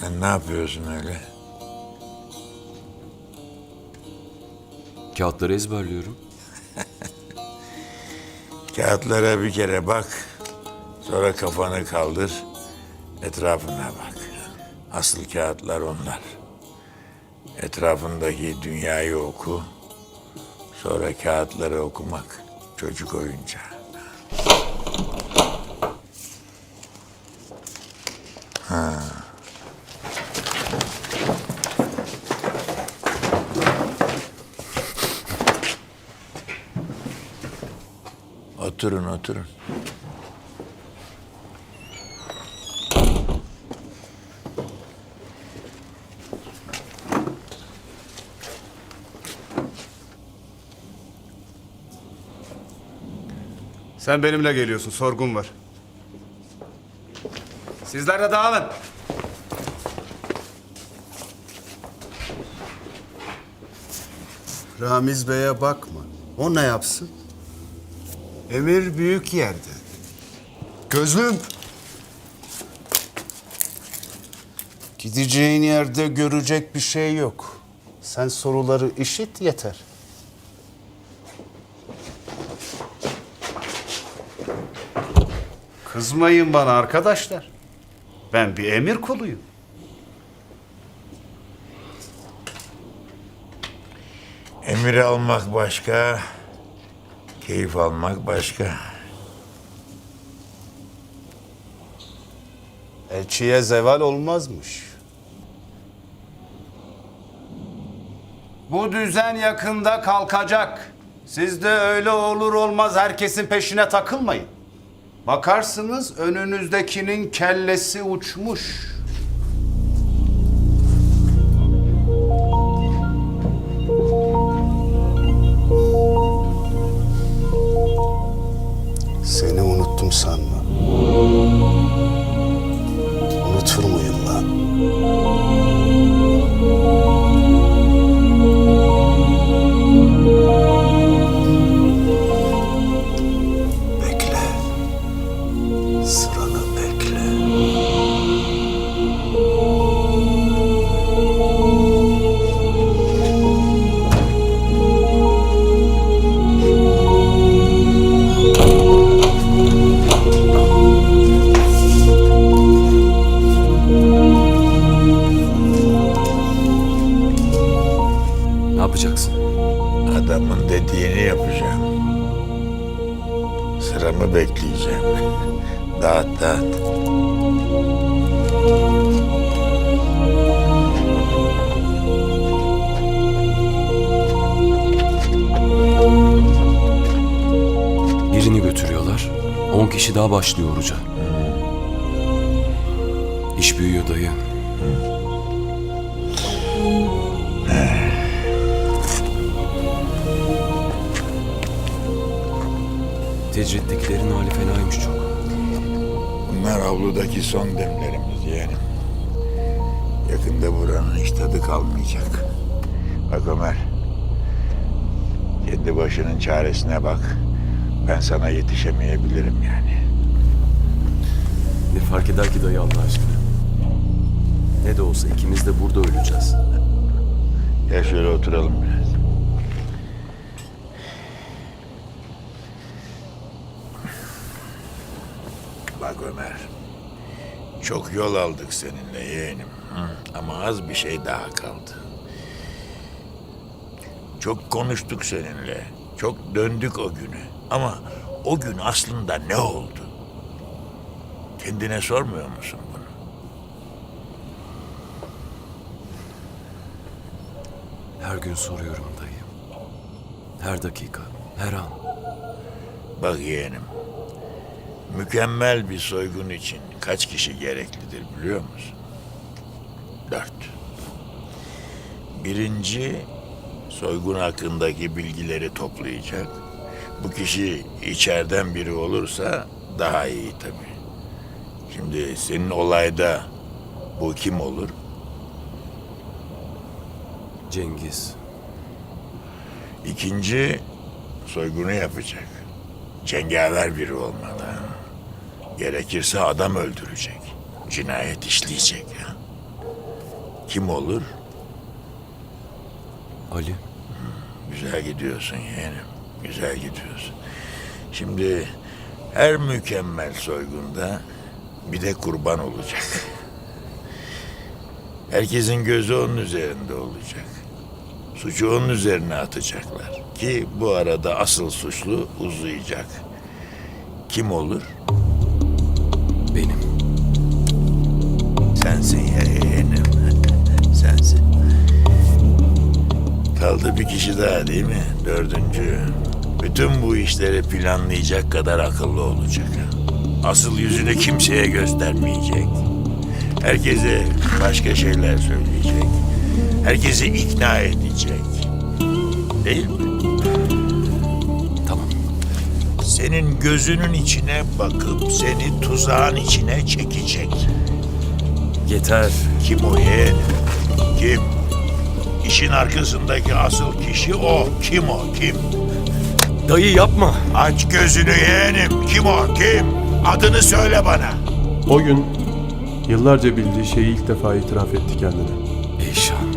Sen ne yapıyorsun öyle? Kağıtları ezberliyorum. Kağıtlara bir kere bak. Sonra kafanı kaldır. Etrafına bak. Asıl kağıtlar onlar. Etrafındaki dünyayı oku. Sonra kağıtları okumak çocuk oyuncağı. Oturun oturun. Sen benimle geliyorsun. Sorgun var. Sizler de dağılın. Ramiz Bey'e bakma. O ne yapsın? Emir büyük yerde. Gözlüm. Gideceğin yerde görecek bir şey yok. Sen soruları işit yeter. Kızmayın bana arkadaşlar. Ben bir emir kuluyum. Emir almak başka, keyif almak başka. Elçiye zeval olmazmış. Bu düzen yakında kalkacak. Siz de öyle olur olmaz herkesin peşine takılmayın. Bakarsınız önünüzdekinin kellesi uçmuş. Seni yapacaksın? Adamın dediğini yapacağım. Sıramı bekleyeceğim. Dağıt dağıt. Birini götürüyorlar. 10 kişi daha başlıyor oruca. İş büyüyor dayı. Tecrittekilerin hali fenaymış çok. Bunlar avludaki son demlerimiz yeğenim. Yakında buranın hiç tadı kalmayacak. Bak Ömer. Kendi başının çaresine bak. Ben sana yetişemeyebilirim yani. Ne fark eder ki dayı Allah aşkına? Ne de olsa ikimiz de burada öleceğiz. Gel şöyle oturalım biraz. Bak Ömer. Çok yol aldık seninle yeğenim. Hı, Ama az bir şey daha kaldı. Çok konuştuk seninle. Çok döndük o güne. Ama o gün aslında ne oldu? Kendine sormuyor musun bunu? Her gün soruyorum dayı. Her dakika, her an. Bak yeğenim. Mükemmel bir soygun için kaç kişi gereklidir biliyor musun? Dört. Birinci, soygun hakkındaki bilgileri toplayacak. Bu kişi içeriden biri olursa daha iyi tabii. Şimdi senin olayda bu kim olur? Cengiz. İkinci, soygunu yapacak. Cengaver biri olmalı. Gerekirse adam öldürecek. Cinayet işleyecek. ya. kim olur? Ali. Güzel gidiyorsun yeğenim. Güzel gidiyorsun. Şimdi her mükemmel soygunda bir de kurban olacak. Herkesin gözü onun üzerinde olacak. Suçu onun üzerine atacaklar. Ki bu arada asıl suçlu uzayacak. Kim olur? Kaldı bir kişi daha değil mi? Dördüncü. Bütün bu işleri planlayacak kadar akıllı olacak. Asıl yüzünü kimseye göstermeyecek. Herkese başka şeyler söyleyecek. Herkesi ikna edecek. Değil mi? Tamam. Senin gözünün içine bakıp seni tuzağın içine çekecek. Yeter. Kim o yeğenim? Kim? İşin arkasındaki asıl kişi o. Kim o? Kim? Dayı yapma. Aç gözünü yeğenim. Kim o? Kim? Adını söyle bana. O gün yıllarca bildiği şeyi ilk defa itiraf etti kendine. Eyşan.